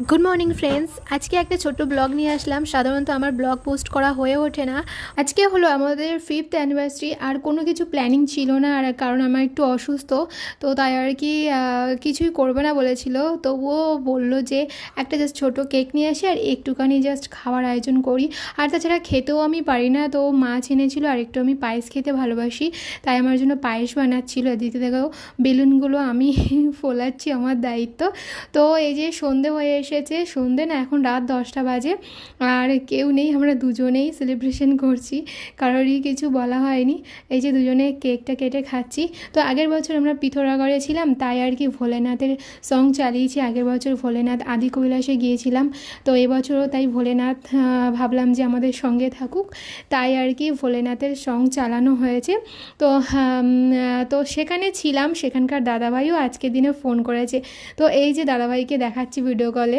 Good morning friends আজকে একটা ছোট ব্লগ নিয়ে আসলাম। সাধারণত আমার ব্লগ পোস্ট করা হয়ে ওঠে না। আজকে হলো আমাদের ফিফথ অ্যানিভার্সারি আর কোনো কিছু প্ল্যানিং ছিল না, আর কারণ আমার একটু অসুস্থ, তো তাই আর কি কিছুই করবে না বলেছিল। তবুও বলল যে, একটা জাস্ট ছোটো কেক নিয়ে আসি, আর একটুখানি জাস্ট খাওয়ার আয়োজন করি। আর তাছাড়া খেতেও আমি পারি না, তো মাছ এনেছিল, আর একটু আমি পায়েস খেতে ভালোবাসি। তাই আমার জন্য পায়েস বানাচ্ছিল। এদিকে দেখো, বেলুনগুলো আমি ফোলাচ্ছি আমার দায়িত্ব। তো এই যে সন্ধে হয়ে এসেছে, সন্ধে না এখন রাত দশটা বাজে, আর কেউ নেই, আমরা দুজনেই সেলিব্রেশন করছি, কারোরই কিছু বলা হয়নি, এই যে দুজনে কেকটা কেটে খাচ্ছি। তো আগের বছর আমরা পিথোরাগড়ে ছিলাম, তাই আর কি ভোলেনাথের সং চালিয়েছি, আগের বছর ভোলেনাথ, আদি কৈলাসে গিয়েছিলাম, তো এবছরও তাই ভোলেনাথ ভাবলাম যে আমাদের সঙ্গে থাকুক, তাই আর কি ভোলেনাথের সং চালানো হয়েছে। তো তো সেখানে ছিলাম, সেখানকার দাদাভাইও আজকের দিনে ফোন করেছে। তো এই যে দাদাভাইকে দেখাচ্ছি ভিডিও কলে